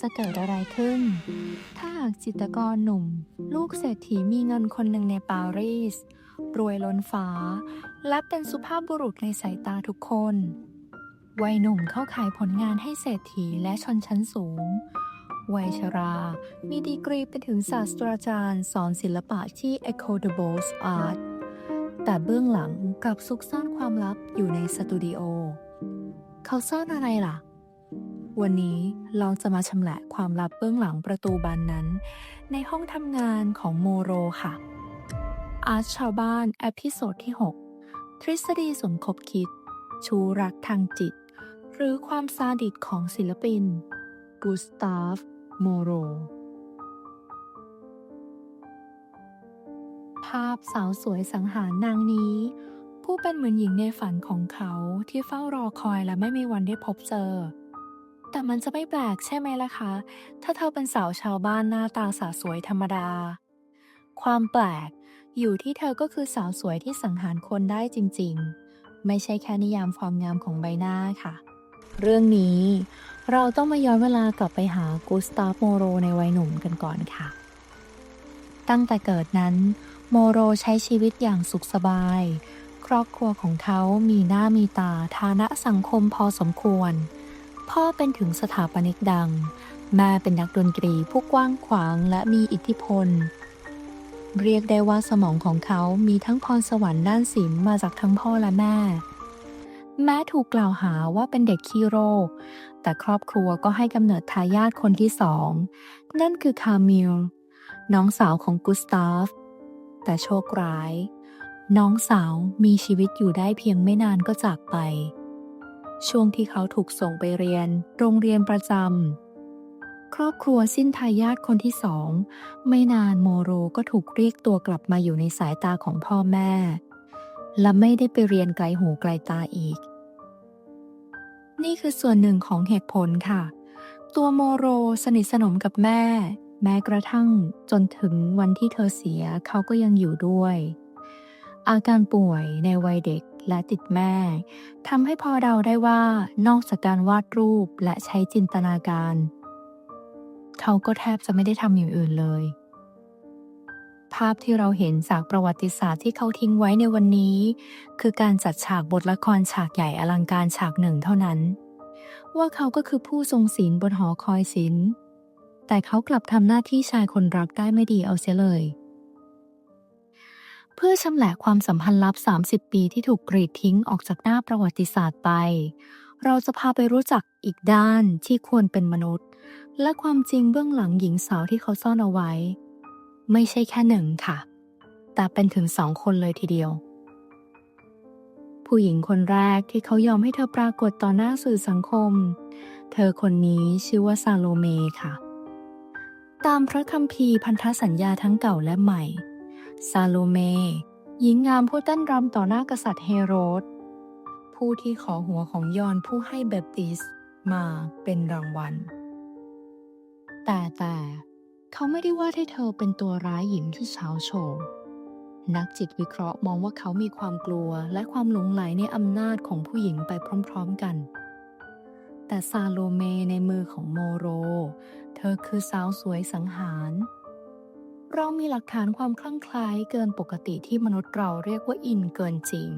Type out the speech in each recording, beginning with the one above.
จะเกิดอะไรขึ้น ถ้าหากจิตกรหนุ่ม ลูกเศรษฐีมีเงินคนหนึ่งในปารีส รวยล้นฟ้า และเป็นสุภาพบุรุษในสายตาทุกคน วัยหนุ่มเข้าขายผลงานให้เศรษฐีและชนชั้นสูง วัยชรา มีดีกรีเป็นถึงศาสตราจารย์สอนศิลปะที่ Ecole de Beaux Arts แต่เบื้องหลังกลับซุกซ่อนความลับอยู่ในสตูดิโอ เขาซ่อนอะไรล่ะ วันนี้เราจะมาชำแหละความลับเบื้องหลังประตูบานนั้น ในห้องทำงานของโมโรค่ะ อาร์ชาวบ้านเอพิโซดที่ 6 ทฤษฎีสมคบคิด ชูรักทางจิต หรือความซาดิสของศิลปินกูสตาฟโมโร ภาพสาวสวยสังหารนางนี้ ผู้เป็นเหมือนหญิงในฝันของเขาที่เฝ้ารอคอยและไม่มีวันได้พบเจอ แต่มันจะไม่แปลกใช่ไหมล่ะคะ ถ้าเธอเป็นสาวชาวบ้านหน้าตาสาสวยธรรมดา ความแปลกอยู่ที่เธอก็คือสาวสวยที่สังหารคนได้จริงๆ ไม่ใช่แค่นิยามความงามของใบหน้าค่ะ เรื่องนี้เราต้องมาย้อนเวลากลับไปหากูสตาฟโมโรในวัยหนุ่มกันก่อนค่ะ ตั้งแต่เกิดนั้น โมโรใช้ชีวิตอย่างสุขสบาย ครอบครัวของเขามีหน้ามีตาฐานะสังคมพอสมควร พ่อเป็นถึงสถาปนิกดัง แม่เป็นนักดนตรีผู้กว้างขวางและมีอิทธิพล เรียกได้ว่าสมองของเขามีทั้งพรสวรรค์ด้านศิลป์มาจากทั้งพ่อและแม่ แม้ถูกกล่าวหาว่าเป็นเด็กขี้โรค แต่ครอบครัวก็ให้กำเนิดทายาทคนที่สอง นั่นคือคามิล น้องสาวของกุสตาฟ แต่โชคร้าย น้องสาวมีชีวิตอยู่ได้เพียงไม่นานก็จากไป ช่วงที่เขาถูกส่งไปเรียน โรงเรียนประจำ ครอบครัวสิ้นทายาทคนที่สอง ไม่นานโมโรก็ถูกเรียกตัวกลับมาอยู่ในสายตาของพ่อแม่ และไม่ได้ไปเรียนไกลหูไกลตาอีก นี่คือส่วนหนึ่งของเหตุผลค่ะ ตัวโมโรสนิทสนมกับแม่ แม้กระทั่งจนถึงวันที่เธอเสียเขาก็ยังอยู่ด้วย อาการป่วยในวัยเด็กและติดแม่ทำให้พอเดาได้ว่านอกจากการวาดรูปและใช้จินตนาการ เขาก็แทบจะไม่ได้ทำอย่างอื่นเลย ภาพที่เราเห็นจากประวัติศาสตร์ที่เขาทิ้งไว้ในวันนี้ คือการจัดฉากบทละครฉากใหญ่อลังการฉากหนึ่งเท่านั้น ว่าเขาก็คือผู้ทรงศีลบนหอคอยศีลแต่เขากลับทำหน้าที่ชายคนรักได้ไม่ดีเอาเสียเลย พื่อชำแหละความสัมพันธ์ลับ 30 ปีที่ถูกกรีดทิ้งออกจากหน้าประวัติศาสตร์ไป เราจะพาไปรู้จักอีกด้านที่ควรเป็นมนุษย์ และความจริงเบื้องหลังหญิงสาวที่เขาซ่อนเอาไว้ ไม่ใช่แค่หนึ่งค่ะ แต่เป็นถึงสองคนเลยทีเดียว ผู้หญิงคนแรกที่เขายอมให้เธอปรากฏต่อหน้าสื่อสังคม เธอคนนี้ชื่อว่าซาโลเมค่ะ ตามพระคัมภีร์พันธสัญญาทั้งเก่าและใหม่ ซาโลเม หญิงงามผู้เต้นรำต่อหน้ากษัตริย์เฮโรด ผู้ที่ขอหัวของยอนผู้ให้เบปติสมาเป็นรางวัล แต่แต่เขาไม่ได้วาดให้เธอเป็นตัวร้ายหญิงที่เช้าโชว์นักจิตวิเคราะห์มองว่าเขามีความกลัวและความหลงไหลในอำนาจของผู้หญิงไปพร้อมๆกัน แต่ซาโลเมในมือของโมโร เธอคือสาวสวยสังหาร เรามีหลักฐานความคลั่งไคล้เกินปกติที่มนุษย์เราเรียกว่าอินเกินจริง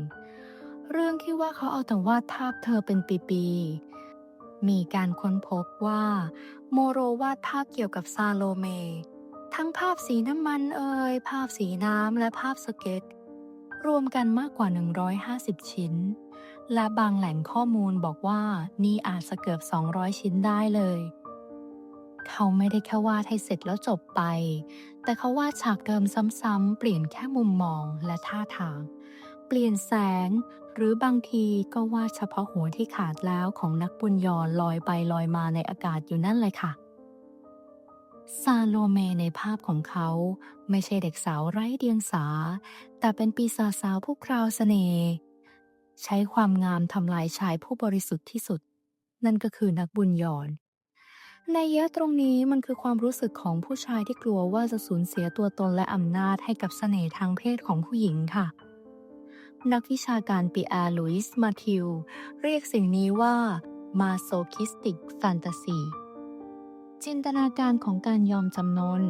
เรื่องที่ว่าเขาเอาแต่วาดภาพเธอเป็นปีๆ มีการค้นพบว่า โมโรวาดภาพเกี่ยวกับซาโลเม ทั้งภาพสีน้ำมันเอ่ยภาพสีน้ำและภาพสเก็ต รวมกันมากกว่า 150 ชิ้น และบางแหล่งข้อมูลบอกว่านี่อาจจะเกือบ 200 ชิ้นได้เลย เขาไม่ได้แค่วาดให้เสร็จแล้วจบไป แต่เขาวาดฉากเดิมซ้ำๆ เปลี่ยนแค่มุมมองและท่าทาง เปลี่ยนแสง หรือบางทีก็วาดเฉพาะหัวที่ขาดแล้วของนักบุญยอนลอยไปลอยมาในอากาศอยู่นั่นเลยค่ะซาโลเมในภาพของเขา ไม่ใช่เด็กสาวไร้เดียงสา แต่เป็นปีศาจสาวผู้คราวเสน่ห์ใช้ความงามทำลายชายผู้บริสุทธิ์ที่สุด นั่นก็คือนักบุญยอน ในยะตรงนี้มันคือความรู้สึกของผู้ชายที่กลัวว่าจะสูญเสียตัวตนและอำนาจให้กับเสน่ห์ทางเพศของผู้หญิงค่ะ นักวิชาการปีแอร์ลุยส์มาทิว เรียกสิ่งนี้ว่ามาโซคิสติกแฟนตาซีจินตนาการของการยอมจำนน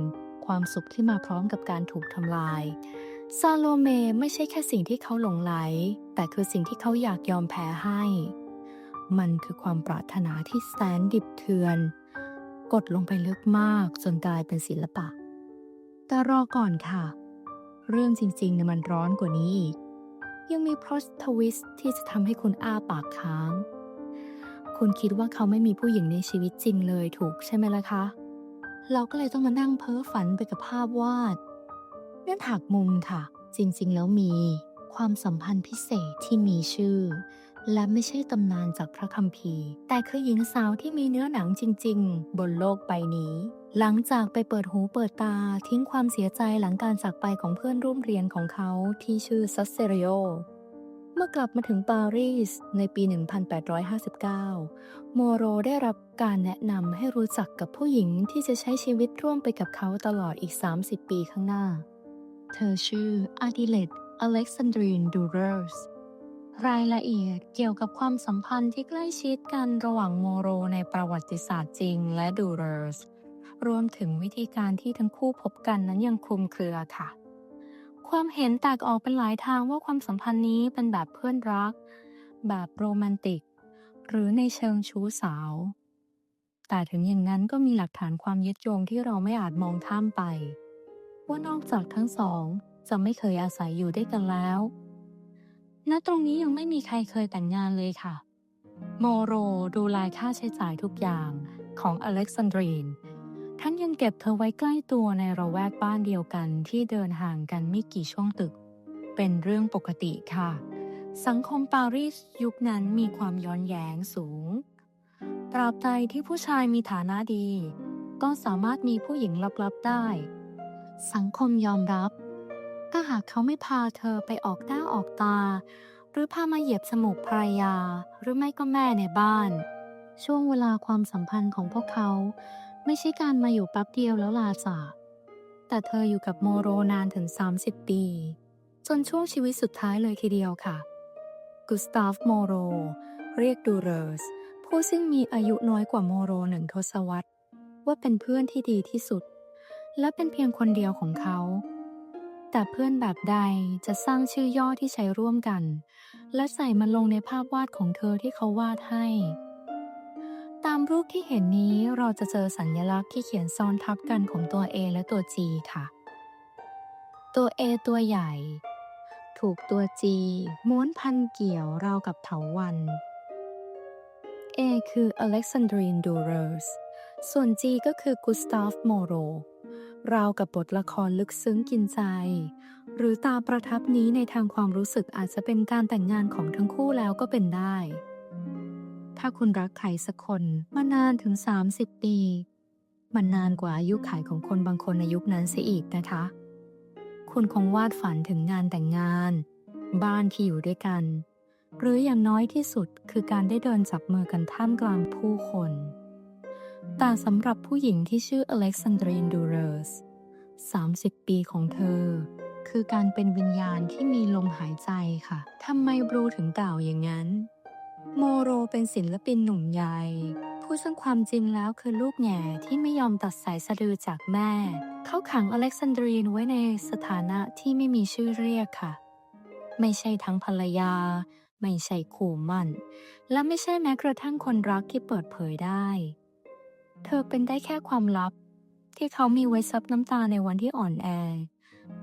ความสุขที่มาพร้อมกับการถูกทำลาย ซาโลเมไม่ใช่แค่สิ่งที่เขาหลงไหล แต่คือสิ่งที่เขาอยากยอมแพ้ให้ มันคือความปรารถนาที่แสนดิบเทือน กดลงไปลึกมากจนกลายเป็นศิลปะ แต่รอก่อนค่ะ เรื่องจริงๆเนี่ยมันร้อนกว่านี้อีก ยังมีพลอตทวิสต์ที่จะทำให้คุณอ้าปากค้าง คุณคิดว่าเขาไม่มีผู้หญิงในชีวิตจริงเลยถูกใช่ไหมล่ะคะ เราก็เลยต้องมานั่งเพ้อฝันไปกับภาพวาดนั่นหักมุมค่ะ จริงๆ แล้วมีความสัมพันธ์พิเศษที่มีชื่อ และไม่ใช่ตำนานจากพระคัมภีร์ แต่คือหญิงสาวที่มีเนื้อหนังจริง ๆ บนโลกใบนี้ หลังจากไปเปิดหูเปิดตาทิ้งความเสียใจหลังการจากไปของเพื่อนร่วมเรียนของเขาที่ชื่อซัสเซเรโอเมื่อกลับมาถึงปารีสในปี 1859 โมโรได้รับการแนะนำให้รู้จักกับผู้หญิงที่จะใช้ชีวิตร่วมไปกับเขาตลอดอีก 30 ปีข้างหน้า เธอชื่ออาดิเลตอเล็กซานดรีน ดูเรส รายละเอียดเกี่ยวกับความสัมพันธ์ที่ใกล้ชิดกันระหว่างโมโรในประวัติศาสตร์จริงและดูเรสรวมถึงวิธีการที่ทั้งคู่พบกันนั้นยังคลุมเครือค่ะ ความเห็นแตกออกเป็นหลายทางว่าความสัมพันธ์นี้เป็นแบบเพื่อนรัก แบบโรแมนติก หรือในเชิงชู้สาว แต่ถึงอย่างนั้นก็มีหลักฐานความยึดโยงที่เราไม่อาจมองข้ามไป ว่านอกจากทั้งสองจะไม่เคยอาศัยอยู่ด้วยกันแล้ว ณตรงนี้ยังไม่มีใครเคยแต่งงานเลยค่ะ โมโรดูแลค่าใช้จ่ายทุกอย่างของอเล็กซานดรีนทั้งยังเก็บเธอไว้ใกล้ตัวในระแวกบ้านเดียวกันที่เดินห่างกันไม่กี่ช่วงตึก เป็นเรื่องปกติค่ะ สังคมปารีสยุคนั้นมีความย้อนแย้งสูง ตราบใดที่ผู้ชายมีฐานะดี ก็สามารถมีผู้หญิงลับๆได้ สังคมยอมรับ ถ้าหากเขาไม่พาเธอไปออกหน้าออกตา หรือพามาเหยียบสมุกภรรยา หรือไม่ก็แม่ในบ้าน ช่วงเวลาความสัมพันธ์ของพวกเขา ไม่ใช่การมาอยู่แป๊บเดียวแล้วลาจาก แต่เธออยู่กับโมโรนานถึง 30 ปี จนช่วงชีวิตสุดท้ายเลยทีเดียวค่ะ กุสตาฟโมโร เรียกดูเรส ผู้ซึ่งมีอายุน้อยกว่าโมโรหนึ่งทศวรรษ ว่าเป็นเพื่อนที่ดีที่สุด และเป็นเพียงคนเดียวของเขา แต่เพื่อนแบบใดจะสร้างชื่อย่อที่ใช้ร่วมกัน และใส่มันลงในภาพวาดของเธอที่เขาวาดให้ ตามรูปที่เห็นนี้เราจะเจอสัญลักษณ์ที่เขียนซ้อนทับกันของตัว A และตัว G ค่ะ ตัว A ตัวใหญ่ ถูกตัว G ม้วนพันเกี่ยวราวกับเถาวัน A คือ Alexandrine Durers ส่วน G ก็คือ Gustave Moreau ราวกับบทละครลึกซึ้งกินใจ หรือตาประทับนี้ในทางความรู้สึกอาจจะเป็นการแต่งงานของทั้งคู่แล้วก็เป็นได้ ถ้าคุณรักใครสักคนมานานถึง 30 ปี มันนานกว่าอายุขัยของคนบางคนในยุคนั้นเสียอีกนะคะ คุณคงวาดฝันถึงงานแต่งงาน บ้านที่อยู่ด้วยกัน หรืออย่างน้อยที่สุดคือการได้เดินจับมือกันท่ามกลางผู้คน แต่สำหรับผู้หญิงที่ชื่ออเล็กซานเดรีนดูเรส 30 ปีของเธอ คือการเป็นวิญญาณที่มีลมหายใจค่ะ ทำไมบรูถึงกล่าวอย่างนั้น โมโรเป็นศิลปินหนุ่มใหญ่ผู้ซึ่งความจริงแล้วคือลูกแง่ที่ไม่ยอมตัดสายสะดือจากแม่ เขาขังอเล็กซานดรีนไว้ในสถานะที่ไม่มีชื่อเรียกค่ะ ไม่ใช่ทั้งภรรยา ไม่ใช่ขู่มั่น และไม่ใช่แม้กระทั่งคนรักที่เปิดเผยได้ เธอเป็นได้แค่ความลับ ที่เขามีไว้ซับน้ำตาในวันที่อ่อนแอ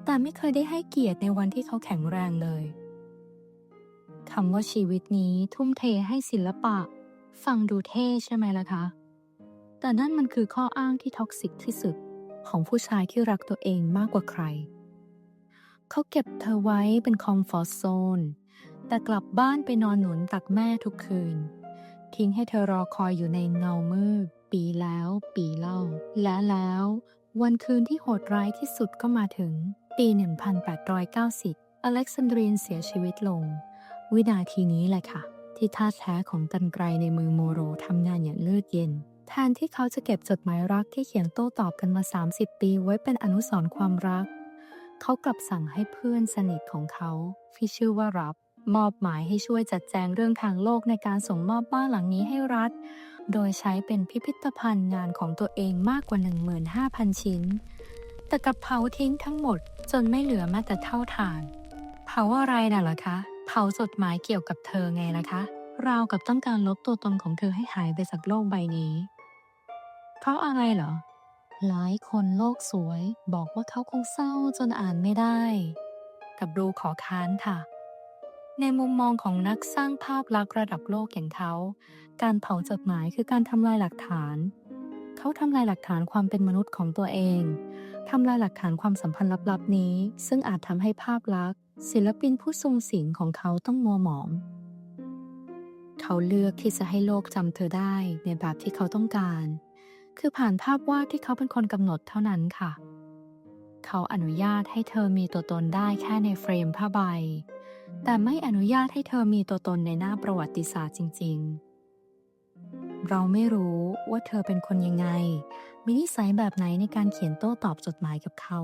แต่ไม่เคยได้ให้เกียรติในวันที่เขาแข็งแรงเลยคำว่าชีวิตนี้ทุ่มเทให้ศิลปะ ฟังดูเท่ใช่ไหมล่ะคะ แต่นั่นมันคือข้ออ้างที่ท็อกซิกที่สุดของผู้ชายที่รักตัวเองมากกว่าใคร เขาเก็บเธอไว้เป็นคอมฟอร์ z โซน แต่กลับบ้านไปนอนหนุนตักแม่ทุกคืน ทิ้งให้เธอรอคอยอยู่ในเงามืด ปีแล้วปีเล่า และแล้ว วันคืนที่โหดร้ายที่สุดก็มาถึง ปี 1890 อเล็กซานดรีนเสียชีวิตลง วินาทีนี้แหละค่ะ ที่ท่าแท้ของกันไกรในมือโมโรทำงานอย่างเลือดเย็นแทนที่เขาจะเก็บจดหมายรักที่เขียนโต้ตอบกันมา 30 ปีไว้เป็นอนุสรณ์ความรัก เขากลับสั่งให้เพื่อนสนิทของเขาที่ชื่อว่ารับ มอบหมายให้ช่วยจัดแจงเรื่องทางโลกในการส่งมอบบ้านหลังนี้ให้รัฐ โดยใช้เป็นพิพิธภัณฑ์งานของตัวเองมากกว่า 15,000 ชิ้น แต่กับเผาทิ้งทั้งหมดจนไม่เหลือแม้แต่เท่าฐาน เผาอะไรน่ะเหรอคะ เผาจดหมายเกี่ยวกับเธอไงล่ะคะ ราวกับต้องการลบตัวตนของเธอให้หายไปจากโลกใบนี้ เพราะอะไรเหรอ หลายคนโลกสวย บอกว่าเขาคงเศร้าจนอ่านไม่ได้ กับรูขอค้านค่ะ ในมุมมองของนักสร้างภาพลักษณ์ระดับโลกอย่างเขา การเผาจดหมายคือการทำลายหลักฐาน เขาทำลายหลักฐานความเป็นมนุษย์ของตัวเอง ทำลายหลักฐานความสัมพันธ์ลับๆนี้ ซึ่งอาจทำให้ภาพลักษณ์ศิลปินผู้ทรงศิลป์ของเขาต้องมัวหมอง เขาเลือกที่จะให้โลกจำเธอได้ในแบบที่เขาต้องการ คือผ่านภาพวาดที่เขาเป็นคนกำหนดเท่านั้นค่ะ เขาอนุญาตให้เธอมีตัวตนได้แค่ในเฟรมผ้าใบ แต่ไม่อนุญาตให้เธอมีตัวตนในหน้าประวัติศาสตร์จริง ๆ เราไม่รู้ว่าเธอเป็นคนยังไง มีนิสัยแบบไหนในการเขียนโต้ตอบจดหมายกับเขา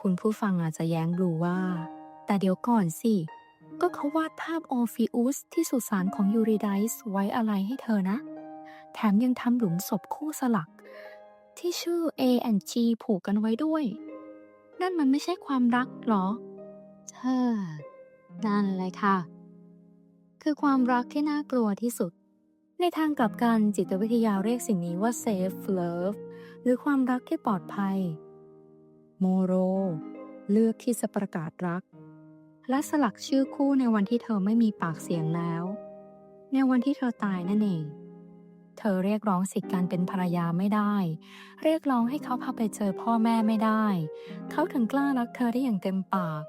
คุณผู้ฟังอาจจะแย้งดูว่า แต่เดี๋ยวก่อนสิ ก็เขาวาดภาพออฟิอุสที่สุสานของยูริไดส์ไว้อะไรให้เธอนะ แถมยังทำหลุมศพคู่สลัก ที่ชื่อ A and G ผูกกันไว้ด้วย นั่นมันไม่ใช่ความรักหรอ เธอ นั่นเลยค่ะ คือความรักที่น่ากลัวที่สุด ในทางกลับกันจิตวิทยาเรียกสิ่งนี้ว่า safe love หรือความรักที่ปลอดภัย โมโร เลือกที่จะประกาศรัก และสลักชื่อคู่ในวันที่เธอไม่มีปากเสียงแล้ว ในวันที่เธอตายนั่นเอง เธอเรียกร้องสิทธิการเป็นภรรยาไม่ได้ เรียกร้องให้เขาพาไปเจอพ่อแม่ไม่ได้ เขาถึงกล้ารักเธอได้อย่างเต็มปาก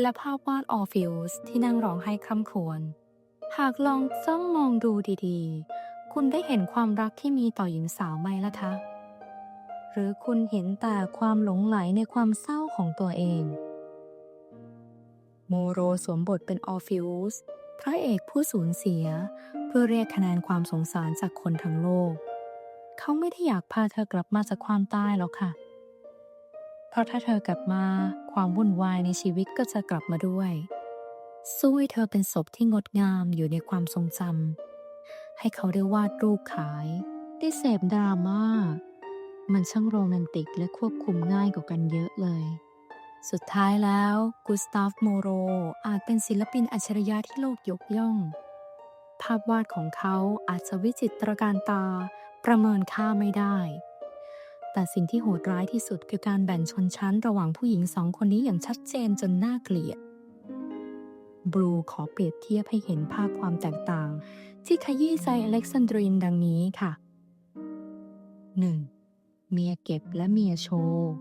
และภาพวาดออฟิลส์ที่นั่งร้องไห้คร่ำครวญ หากลองจ้องมองดูดีๆ คุณได้เห็นความรักที่มีต่อหญิงสาวไหมล่ะคะ หรือคุณเห็นแต่ความหลงไหลในความเศร้าของตัวเอง โมโรสวมบทเป็นออฟิลส์พระเอกผู้สูญเสีย เพื่อเรียกคะแนนความสงสารจากคนทั้งโลก เขาไม่ได้อยากพาเธอกลับมาจากความตายหรอกค่ะ เพราะถ้าเธอกลับมาความวุ่นวายในชีวิตก็จะกลับมาด้วยสู้ให้เธอเป็นศพที่งดงามอยู่ในความทรงจำให้เขาได้วาดรูปขาย ได้เสพดราม่ามันช่างโรแมนติกและควบคุมง่ายกว่ากันเยอะเลย สุดท้ายแล้วกุสตาฟโมโรอาจเป็นศิลปินอัจฉริยะที่โลกยกย่อง ภาพวาดของเขาอาจจะวิจิตรการตาประเมินค่าไม่ได้ แต่สิ่งที่โหดร้ายที่สุดคือการแบ่งชนชั้นระหว่างผู้หญิงสองคนนี้อย่างชัดเจนจนน่าเกลียด บรูขอเปรียบเทียบให้เห็นภาพความแตกต่าง ที่ขยี้ใจอเล็กซานดรินดังนี้ค่ะ 1. เมียเก็บและเมียโชว์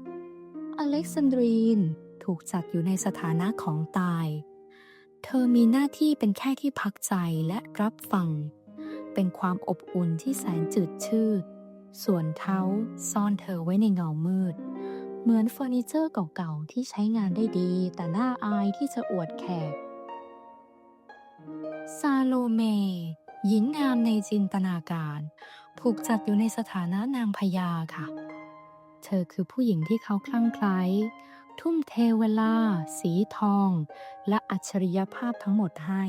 อเล็กซานดรีนถูกจัดอยู่ในสถานะของตาย เธอมีหน้าที่เป็นแค่ที่พักใจและรับฟัง เป็นความอบอุ่นที่แสนจืดชืด ส่วนเขาซ่อนเธอไว้ในเงามืด เหมือนเฟอร์นิเจอร์เก่าๆ ที่ใช้งานได้ดี แต่น่าอายที่จะอวดแขก ซาโลเม หญิงงามในจินตนาการ ถูกจัดอยู่ในสถานะนางพญาค่ะ เธอคือผู้หญิงที่เขาคลั่งไคล้ทุ่มเทเวลา สีทอง และอัจฉริยภาพทั้งหมดให้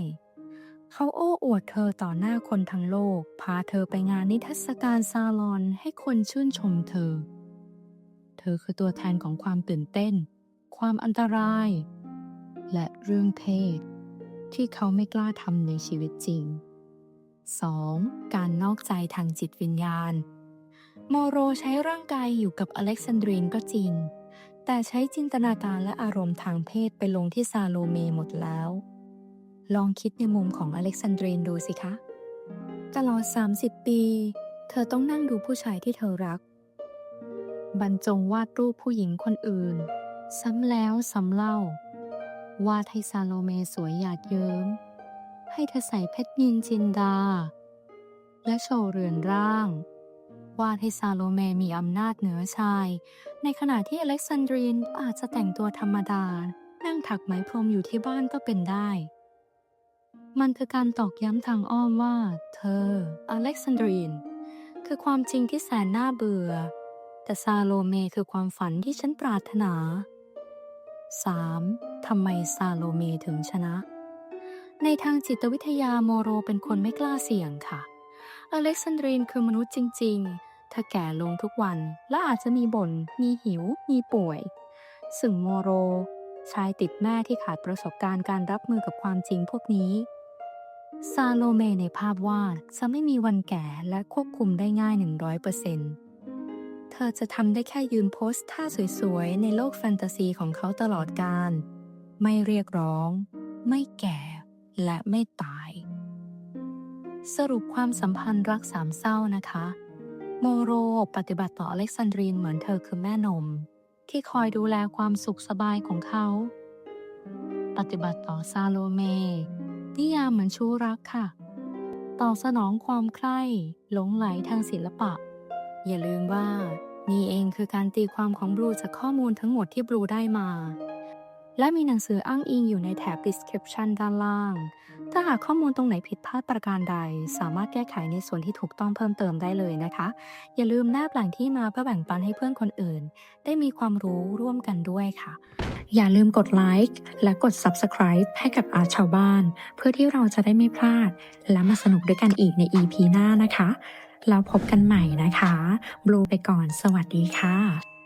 เขาโอ้อวดเธอต่อหน้าคนทั้งโลก พาเธอไปงานนิทรรศการซาลอนให้คนชื่นชมเธอ เธอคือตัวแทนของความตื่นเต้น ความอันตราย และเรื่องเพศ ที่เขาไม่กล้าทำในชีวิตจริง 2. การนอกใจทางจิตวิญญาณโมโรใช้ร่างกายอยู่กับอเล็กซานดรีนก็จริง แต่ใช้จินตนาการและอารมณ์ทางเพศไปลงที่ซาโลเมหมดแล้ว ลองคิดในมุมของอเล็กซานดรีนดูสิคะ ตลอด 30 ปี เธอต้องนั่งดูผู้ชายที่เธอรัก บรรจงวาดรูปผู้หญิงคนอื่น ซ้ำแล้วซ้ำเล่า วาดให้ซาโลเมสวยหยาดเยิ้ม ให้เธอใส่เพชรนินจินดา และโชว์เรือนร่าง วาดให้ซาโลเมมีอำนาจเหนือชาย ในขณะที่อเล็กซานดรีนอาจจะแต่งตัวธรรมดา นั่งถักไหมพรมอยู่ที่บ้านก็เป็นได้ มันคือการตอกย้ำทางอ้อมว่า เธอ อเล็กซานดรีน คือความจริงที่แสนน่าเบื่อ แต่ซาโลเมคือความฝันที่ฉันปรารถนา 3. ทำไมซาโลเมถึงชนะ ในทางจิตวิทยาโมโรเป็นคนไม่กล้าเสี่ยงค่ะ อเล็กซานดรีนคือมนุษย์จริงๆเธอแก่ลงทุกวันและอาจจะมีบน่น มีหิว มีป่วย ซึ่งโมโร ชายติดแม่ที่ขาดประสบการณ์การรับมือกับความจริงพวกนี้ ซาโลเมในภาพวาดจะไม่มีวันแก่และควบคุมได้ง่าย 100%เธอจะทำได้แค่ยืนโพสท่าสวยๆ ในโลกแฟนตาซีของเขาตลอดการ ไม่เรียกร้อง ไม่แก่และไม่ตาย สรุปความสัมพันธ์รักสามเศร้านะคะ โมโรปฏิบัติต่ออเล็กซานดรีนเหมือนเธอคือแม่นม ที่คอยดูแลความสุขสบายของเขา ปฏิบัติต่อซาโลเม นิยามเหมือนชู้รักค่ะ ตอบสนองความใคร่หลงไหลทางศิลปะ อย่าลืมว่า นี่เองคือการตีความของบลูจากข้อมูลทั้งหมดที่บลูได้มา และมีหนังสืออ้างอิงอยู่ในแถบ description ด้านล่าง ถ้าหากข้อมูลตรงไหนผิดพลาดประการใด สามารถแก้ไขในส่วนที่ถูกต้องเพิ่มเติมได้เลยนะคะ อย่าลืมแนบแหล่งที่มาเพื่อแบ่งปันให้เพื่อนคนอื่น ได้มีความรู้ร่วมกันด้วยค่ะ อย่าลืมกดไลค์และกด Subscribe ให้กับอาชาวบ้าน เพื่อที่เราจะได้ไม่พลาด และมาสนุกด้วยกันอีกใน EP หน้านะคะแล้วพบกันใหม่นะคะบลูไปก่อนสวัสดีค่ะ